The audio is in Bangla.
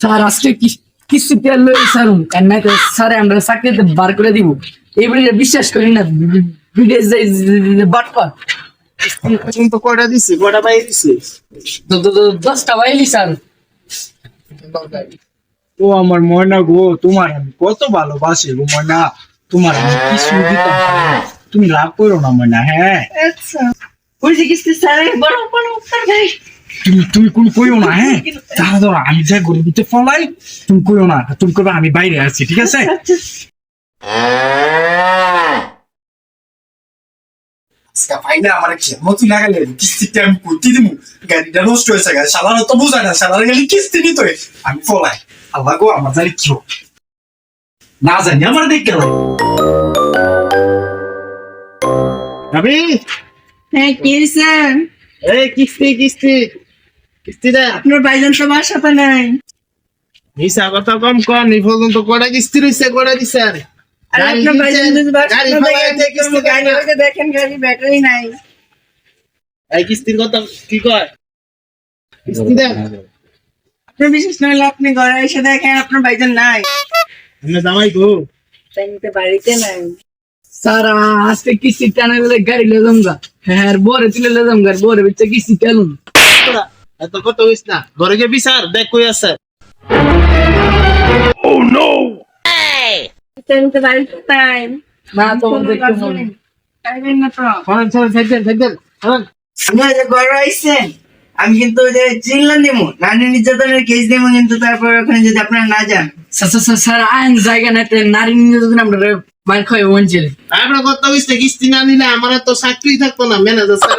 স্যার আজকে কি কিস্তি তেল লই স্যার কেন তো স্যার আমরা চাকরিতে বার করে দিব। এইবারে বিশ্বাস করি না বিদেশ যাই বাটপা তুমি তো কয়টা দিছি? কয়টা পাই দিছি? দশটা বাইলি স্যার। ও আমার ময়না গো তোমার আমি কত ভালোবাসি গো ময়না। তোমার আমি কিছু দিতাম তুমি রাগ করো না ময়না হ্যাঁ। বুঝে কিস্তি স্যার বড় বড় স্যার ভাই তুমি তুমি কোন কইও না হ্যাঁ? তাহলে ধরো আমি যা গরু দিতে ফলাই তুমি কইও না তুমি কইবা আমি বাইরে আছি ঠিক আছে? আজকে ফাইনা আমার খেমতি লাগালে কিস্তিতে আমি করতে দিব গাড়িটা নষ্ট হয়েছে গা সালানো তো বোঝায় না সালানো গেলে কিস্তি নিতে। আমি ফলাই। আল্লাহ গো আমার জানি কি হোক। না জানি আমার দেখ রবি হ্যাঁ কি এই কিস্তি কিস্তি। কিস্তি দে আপনার বাসাতে নাই। কথা কম এই পর্যন্ত কিস্তি রইছে দিছে আর? দেখেন, গাড়ি দেয় ব্যাটারি নাই। এই কিস্তির কথা কি কয়? কিস্তি দে আপনার বিশেষ নইলে আপনি ঘরে এসে দেখেন আপনার ভাইজান নাই। আমি জামাই গো। তাই বাড়িতে নাই। স্যার আজকে কিস্তি টানা গেলে গাড়ি লে যামগা হ্যাঁ বরে তুলে লে যামগা বরে বিচ্ছে কিস্তি তেলুন এত কত হইস না? ঘরে গিয়ে বিচার দেখ কই আছে। বাড়িতে নাই না তোমাদের একটু পাইবেন না তো ফোন চলে সাইকেল সাইকেল আপনারা যে ঘরে আইছেন আমি কিন্তু ওই যে চিনলাম দিমু নারী নির্যাতনের কেস দিমু কিন্তু তারপর ওখানে যদি আপনারা না যান। স্যার স্যার, স্যার স্যার আইন জায়গা না নারী নির্যাতন আমরা মার খাই ওয়াঞ্চিল আমরা কত কিস্তি না নিলে আমার তো চাকরি থাকতো না ম্যানেজার স্যার।